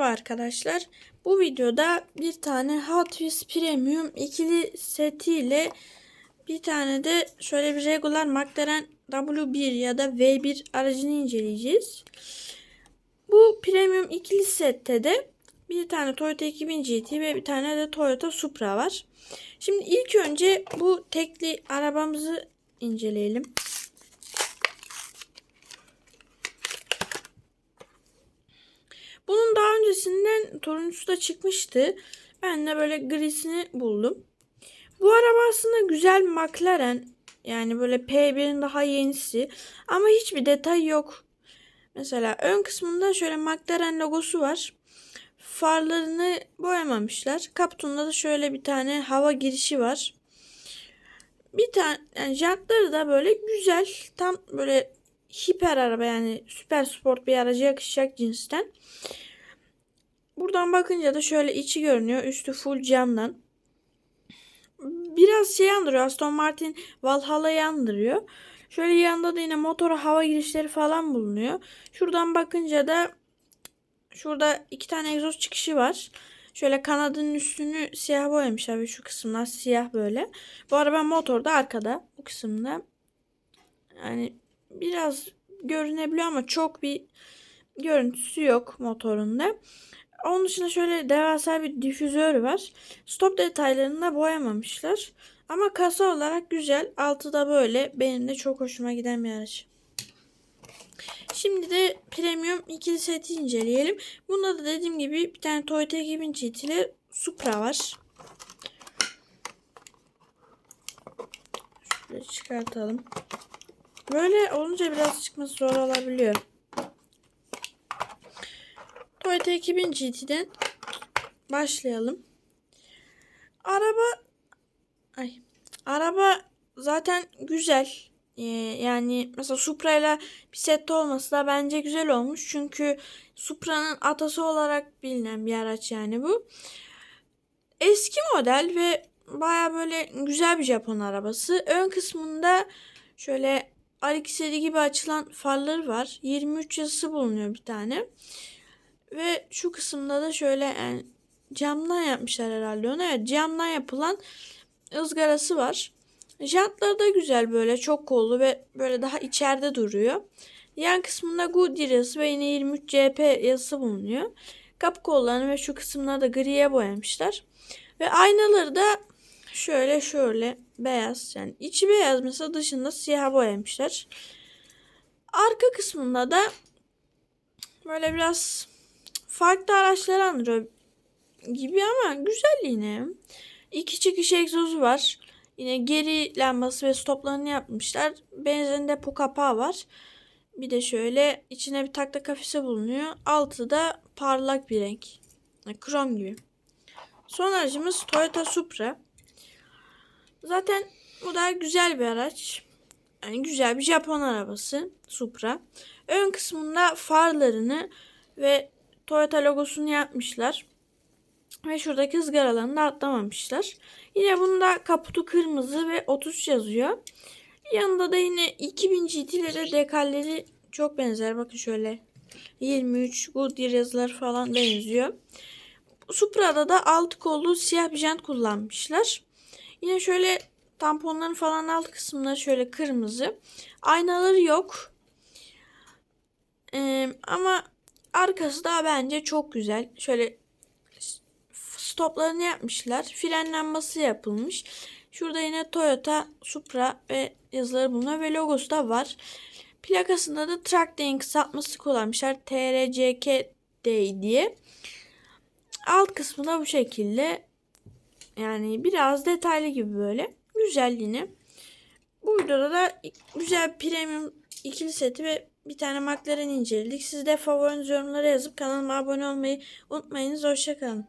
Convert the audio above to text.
Merhaba arkadaşlar. Bu videoda bir tane Hot Wheels Premium ikili setiyle bir tane de şöyle bir regular McLaren W1 ya da V1 aracını inceleyeceğiz. Bu Premium ikili sette de bir tane Toyota 2000 GT ve bir tane de Toyota Supra var. Şimdi ilk önce bu tekli arabamızı inceleyelim. Öncesinden turuncusu da çıkmıştı. Ben de böyle grisini buldum. Bu araba aslında güzel McLaren. Yani böyle P1'in daha yenisi. Ama hiçbir detay yok. Mesela ön kısmında şöyle McLaren logosu var. Farlarını boyamamışlar. Kaputunda da şöyle bir tane hava girişi var. Bir tane yani jantları da böyle güzel. Tam böyle hiper araba yani süper sport bir araca yakışacak cinsten. Buradan bakınca da şöyle içi görünüyor. Üstü full camdan. Biraz şey andırıyor. Aston Martin Valhalla'yı andırıyor. Şöyle yanında da yine motora hava girişleri falan bulunuyor. Şuradan bakınca da şurada iki tane egzoz çıkışı var. Şöyle kanadının üstünü siyah boyamışlar ve şu kısımlar siyah böyle. Bu araba motor da arkada bu kısımda. Yani biraz görünebiliyor ama çok bir görüntüsü yok motorunda. Onun dışında şöyle devasa bir difüzör var. Stop detaylarını da boyamamışlar. Ama kasa olarak güzel. Altı da böyle. Benim de çok hoşuma giden bir araç. Şimdi de premium ikili seti inceleyelim. Bunda da dediğim gibi bir tane Toyota 2000 GT ile Supra var. Şöyle çıkartalım. Böyle olunca biraz çıkması zor olabiliyor. Toyota 2000 GT'den başlayalım. Araba ay araba zaten güzel. Ee, yani mesela Supra ile bir sette olması da bence güzel olmuş. Çünkü Supra'nın atası olarak bilinen bir araç yani bu. Eski model ve baya böyle güzel bir Japon arabası. Ön kısmında şöyle Alexeli gibi açılan farları var. 23 yazısı bulunuyor bir tane. Ve şu kısımda da şöyle yani camdan yapmışlar herhalde onu. Evet camdan yapılan ızgarası var. Jantları da güzel böyle çok kollu ve böyle daha içeride duruyor. Yan kısmında Goodyear yazısı ve yine 23 CP yazısı bulunuyor. Kapı kollarını ve şu kısımları da griye boyamışlar. Ve aynaları da şöyle şöyle beyaz yani içi beyaz mesela dışında siyah boyamışlar. Arka kısmında da böyle biraz farklı araçlar andırıyor gibi ama güzel yine. İki çıkış egzozu var. Yine geri lambası ve stoplarını yapmışlar. Benzin depo kapağı var. Bir de şöyle içine bir takla kafesi bulunuyor. Altı da parlak bir renk. Krom gibi. Son aracımız Toyota Supra. Zaten bu da güzel bir araç. Yani güzel bir Japon arabası Supra. Ön kısmında farlarını ve Toyota logosunu yapmışlar. Ve şuradaki ızgaralarını da atlamamışlar. Yine bunda kaputu kırmızı ve 33 yazıyor. Yanında da yine 2000 GT'lere dekalleri çok benzer. Bakın şöyle 23 Goodyear yazıları falan benziyor. Supra'da da alt kollu siyah bir jant kullanmışlar. Yine şöyle tamponların falan alt kısımları şöyle kırmızı. Aynaları yok. Ee, ama arkası da bence çok güzel. Şöyle stoplarını yapmışlar. Frenlenmesi yapılmış. Şurada yine Toyota Supra ve yazıları bulunuyor ve logosu da var. Plakasında da Track Day'in kısaltması kullanmışlar. TRCK Day diye. Alt kısmı da bu şekilde. Yani biraz detaylı gibi böyle. Güzel yine. Bu videoda da güzel premium ikili seti ve bir tane McLaren inceledik. Siz de favoriniz yorumlara yazıp kanalıma abone olmayı unutmayınız. Hoşçakalın.